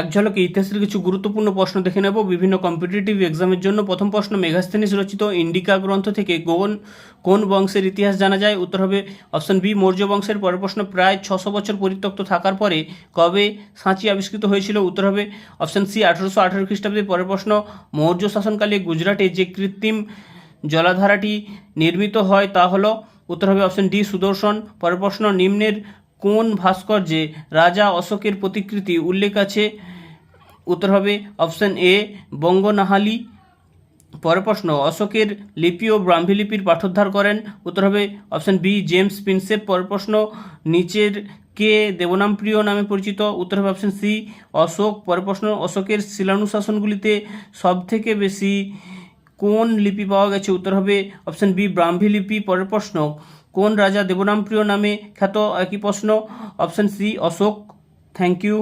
এক ঝলকে ইতিহাসের কিছু গুরুত্বপূর্ণ প্রশ্ন দেখে নেব। বিভিন্ন কম্পিটিটিভ এক্সামের জন্য প্রথম প্রশ্ন মেঘাস্থানিস রচিত ইন্ডিকা গ্রন্থ থেকে কোন কোন বংশের ইতিহাস জানা যায়? উত্তর হবে অপশন বি মৌর্য বংশের। পরের প্রশ্ন, প্রায় ছশো বছর পরিত্যক্ত থাকার পরে কবে সাঁচি আবিষ্কৃত হয়েছিল? উত্তর হবে অপশন সি আঠারোশো আঠারো খ্রিস্টাব্দে। পরের প্রশ্ন, মৌর্য শাসনকালে গুজরাটে যে কৃত্রিম জলাধারাটি নির্মিত হয় তা হলো? উত্তর হবে অপশন ডি সুদর্শন। পরের প্রশ্ন, নিম্নের কোন ভাস্কর্যে রাজা অশোকের প্রতিকৃতি উল্লেখ আছে? উত্তর হবে অপশন এ, বঙ্গনাহালি। পরের প্রশ্ন, অশোকের লিপি ও ব্রাহ্মী লিপির পাঠোদ্ধার করেন। উত্তর হবে অপশন বি, জেমস প্রিন্সেপ পরের প্রশ্ন। নিচের কে দেবনামপ্রিয় নামে পরিচিত? উত্তর হবে অপশন সি, অশোক। পরের প্রশ্ন, অশোকের শিলানুশাসনগুলিতে সবথেকে বেশি কোন লিপি পাওয়া গেছে? উত্তর হবে অপশন বি, ব্রাহ্মী লিপি। পরের প্রশ্ন, কোন রাজা দেবনামপ্রিয় নামে খ্যাত একই প্রশ্ন? Option C, Ashok. Thank you